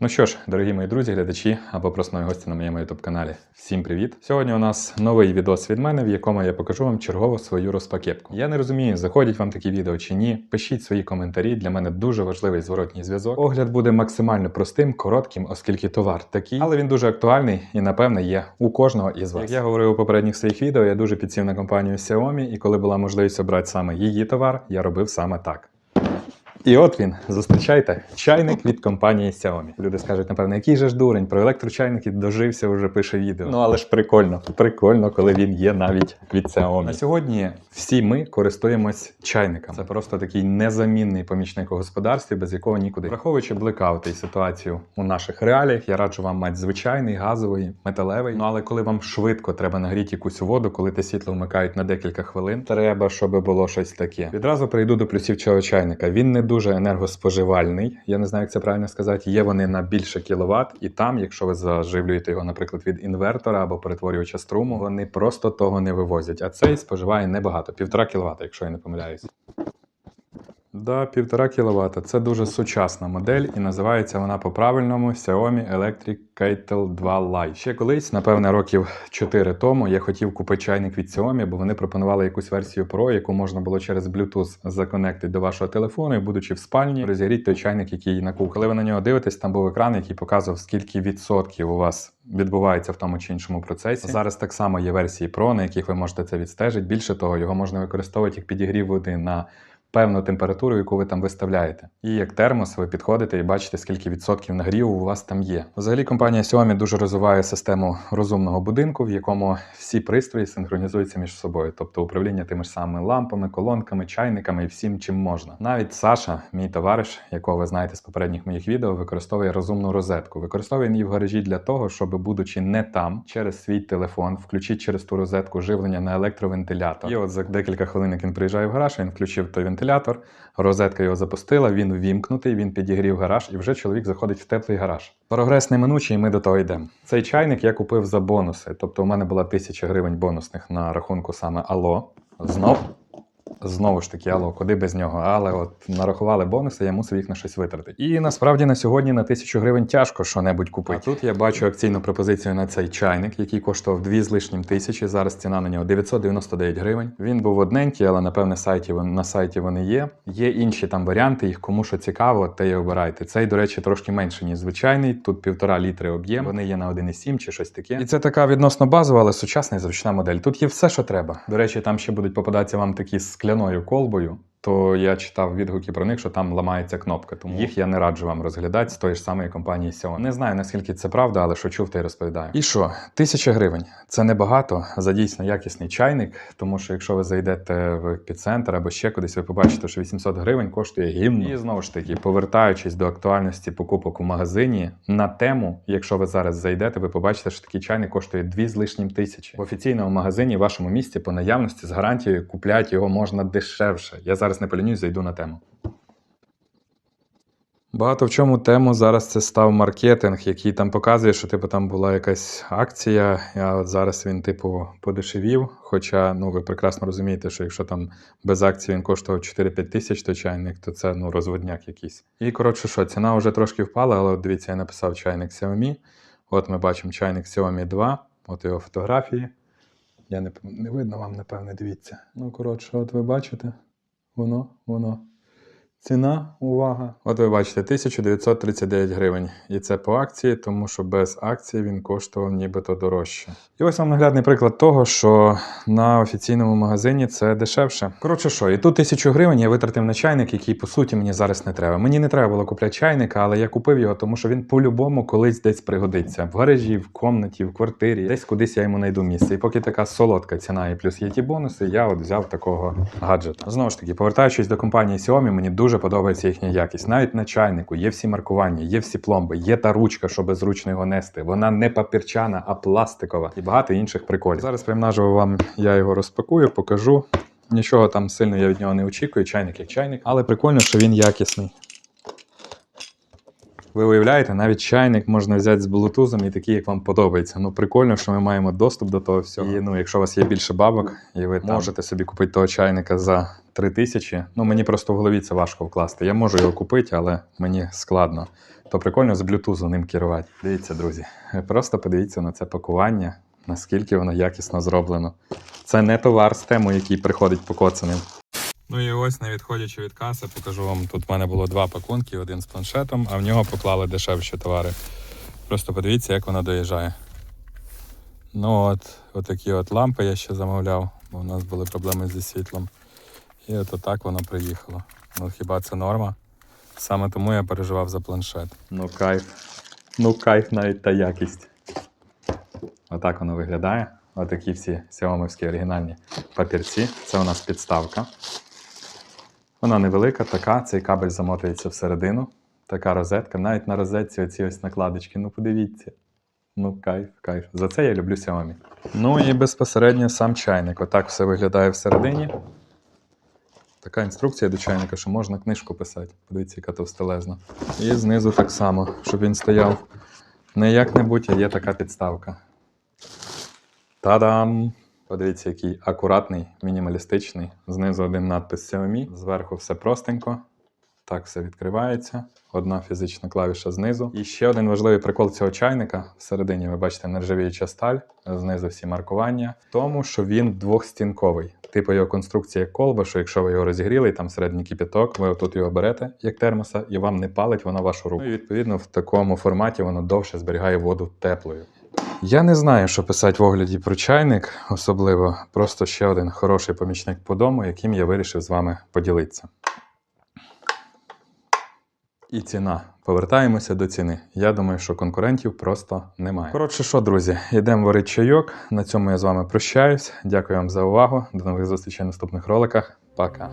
Ну що ж, дорогі мої друзі, глядачі або просто нові гості на моєму youtube каналі. Всім привіт! Сьогодні у нас новий відос від мене, в якому я покажу вам чергову свою розпакетку. Я не розумію, заходять вам такі відео чи ні. Пишіть свої коментарі. Для мене дуже важливий зворотній зв'язок. Огляд буде максимально простим, коротким, оскільки товар такий, але він дуже актуальний і, напевне, є у кожного із вас. Як я говорив у попередніх своїх відео, я дуже підсів на компанію Xiaomi, і коли була можливість обрати саме її товар, я робив саме так. І от він, зустрічайте, чайник від компанії Xiaomi. Люди скажуть, напевно, який же ж дурень, про електрочайники дожився, вже пише відео. Ну але ж прикольно, прикольно, коли він є навіть від Xiaomi. На сьогодні всі ми користуємось чайником. Це просто такий незамінний помічник у господарстві, без якого нікуди. Враховуючи блекаути і ситуацію у наших реаліях, я раджу вам мати звичайний, газовий, металевий. Ну але коли вам швидко треба нагріти якусь воду, коли те світло вмикають на декілька хвилин, треба, щоб було щось таке. Відразу прийду до плюсів цього чайника. Він не дуже енергоспоживальний. Я не знаю, як це правильно сказати. Є вони на більше кіловат, і там, якщо ви заживлюєте його, наприклад, від інвертора або перетворювача струму, вони просто того не вивозять. А цей споживає небагато, півтора кіловата, якщо я не помиляюсь. Да, 1,5 кВт. Це дуже сучасна модель, і називається вона по-правильному Xiaomi Electric Kettle 2 Lite. Ще колись, напевне, років 4 тому, я хотів купити чайник від Xiaomi, бо вони пропонували якусь версію Pro, яку можна було через Bluetooth законектити до вашого телефону, і будучи в спальні, розігріти той чайник, який на кухні. Коли ви на нього дивитесь, там був екран, який показував, скільки відсотків у вас відбувається в тому чи іншому процесі. Зараз так само є версії Pro, на яких ви можете це відстежити. Більше того, його можна використовувати як підігрів води на певну температуру, яку ви там виставляєте. І як термос ви підходите і бачите, скільки відсотків нагріву у вас там є. Взагалі, компанія Xiaomi дуже розвиває систему розумного будинку, в якому всі пристрої синхронізуються між собою, тобто управління тими ж самими лампами, колонками, чайниками і всім, чим можна. Навіть Саша, мій товариш, якого ви знаєте з попередніх моїх відео, використовує розумну розетку. Використовує її в гаражі для того, щоб, будучи не там, через свій телефон, включити через ту розетку живлення на електровентилятор. І от за декілька хвилин, як він приїжджає в гараж, він включив той вентилятор, розетка його запустила, він ввімкнутий, він підігрів гараж, і вже чоловік заходить в теплий гараж. Прогрес неминучий, і ми до того йдемо. Цей чайник я купив за бонуси. Тобто, у мене була тисяча гривень бонусних на рахунку саме Ало. Знов. Знову ж таки, алло, куди без нього? Але от нарахували бонуси, я мусив їх на щось витратити. І насправді на сьогодні на тисячу гривень тяжко що-небудь купити. А тут я бачу акційну пропозицію на цей чайник, який коштував 2 з лишнім тисячі. Зараз ціна на нього 999 гривень. Він був одненький, але напевне сайті на сайті вони є. Є інші там варіанти, їх кому що цікаво, те й обирайте. Цей, до речі, трошки менше, ніж звичайний. Тут півтора літри об'єм. Вони є на 1,7 чи щось таке. І це така відносно базова, але сучасна і зручна модель. Тут є все, що треба. До речі, там ще будуть попадатися вам такі з скляною колбою. То я читав відгуки про них, що там ламається кнопка, тому їх я не раджу вам розглядати з тої ж самої компанії Xiaomi. Не знаю наскільки це правда, але що чув, те й розповідаю. І що, тисяча гривень це небагато за дійсно якісний чайник, тому що якщо ви зайдете в епіцентр або ще кудись, ви побачите, що 800 гривень коштує гімн. І знову ж таки, повертаючись до актуальності покупок у магазині на тему, якщо ви зараз зайдете, ви побачите, що такий чайник коштує 2 з лишнім тисячі. В офіційному магазині в вашому місті по наявності з гарантією купляти його можна дешевше. Я зараз не полінюсь, зайду на тему. Багато в чому тему зараз це став маркетинг, який там показує, що типу там була якась акція, а от зараз він, типу, подешевів. Хоча ну ви прекрасно розумієте, що якщо там без акції він коштував 4-5 тисяч той чайник, то це ну розводняк якийсь. І коротше, що ціна вже трошки впала, але от дивіться, я написав чайник Xiaomi. От ми бачимо чайник Xiaomi 2, от його фотографії. Я не, не видно вам, напевне, дивіться. Ну, коротше, от ви бачите, воно, воно. Ціна, увага. От ви бачите, 1939 гривень. І це по акції, тому що без акції він коштував нібито дорожче. І ось вам наглядний приклад того, що на офіційному магазині це дешевше. Коротше, що, і тут тисячу гривень я витратив на чайник, який по суті мені зараз не треба. Мені не треба було купляти чайника, але я купив його, тому що він по-любому колись десь пригодиться. В гаражі, в комнаті, в квартирі, десь кудись я йому знайду місце. І поки така солодка ціна і плюс є ті бонуси, я от взяв такого гаджета. Знову ж таки, повертаючись до компанії Xiaomi, мені дуже подобається їхня якість. Навіть на чайнику є всі маркування, є всі пломби, є та ручка, щоб зручно його нести. Вона не папірчана, а пластикова і багато інших приколів. Зараз прям вам я його розпакую, покажу. Нічого там сильно я від нього не очікую, чайник як чайник, але прикольно, що він якісний. Ви уявляєте, навіть чайник можна взяти з блутузом і такий, як вам подобається. Ну прикольно, що ми маємо доступ до того всього. І ну, якщо у вас є більше бабок, і ви там можете собі купити того чайника за 3 тисячі. Ну мені просто в голові це важко вкласти. Я можу його купити, але мені складно. То прикольно з блютузу ним керувати. Дивіться, друзі, просто подивіться на це пакування, наскільки воно якісно зроблено. Це не товар з тему, який приходить покоцаним. Ну і ось, не відходячи від каси, покажу вам. Тут в мене було два пакунки, один з планшетом, а в нього поклали дешевші товари. Просто подивіться, як воно доїжджає. Ну от, отакі от лампи я ще замовляв, бо в нас були проблеми зі світлом. І от отак воно приїхало. Ну хіба це норма? Саме тому я переживав за планшет. Ну кайф. Ну кайф навіть та якість. Отак воно виглядає. Отакі всі сіомовські оригінальні папірці. Це у нас підставка. Вона невелика, така, цей кабель замотується всередину. Така розетка. Навіть на розетці оці ось накладочки. Ну подивіться. Ну, кайф, кайф. За це я люблю Xiaomi. Ну і безпосередньо сам чайник. Отак все виглядає всередині. Така інструкція до чайника, що можна книжку писати. Подивіться, яка товстелезна. І знизу так само, щоб він стояв не як-небудь, а є така підставка. Та-дам! Подивіться, який акуратний, мінімалістичний. Знизу один надпис Xiaomi, зверху все простенько. Так все відкривається. Одна фізична клавіша знизу. І ще один важливий прикол цього чайника. Всередині ви бачите нержавіюча сталь, знизу всі маркування. В тому, що він двохстінковий. Типу його конструкція колба, що якщо ви його розігріли, і там середній кипяток, ви отут його берете як термоса, і вам не палить воно вашу руку. Ну і відповідно в такому форматі воно довше зберігає воду теплою. Я не знаю, що писати в огляді про чайник, особливо просто ще один хороший помічник по дому, яким я вирішив з вами поділитися. І ціна. Повертаємося до ціни. Я думаю, що конкурентів просто немає. Коротше, що, друзі, йдемо варити чайок. На цьому я з вами прощаюсь. Дякую вам за увагу. До нових зустрічей в наступних роликах. Пока.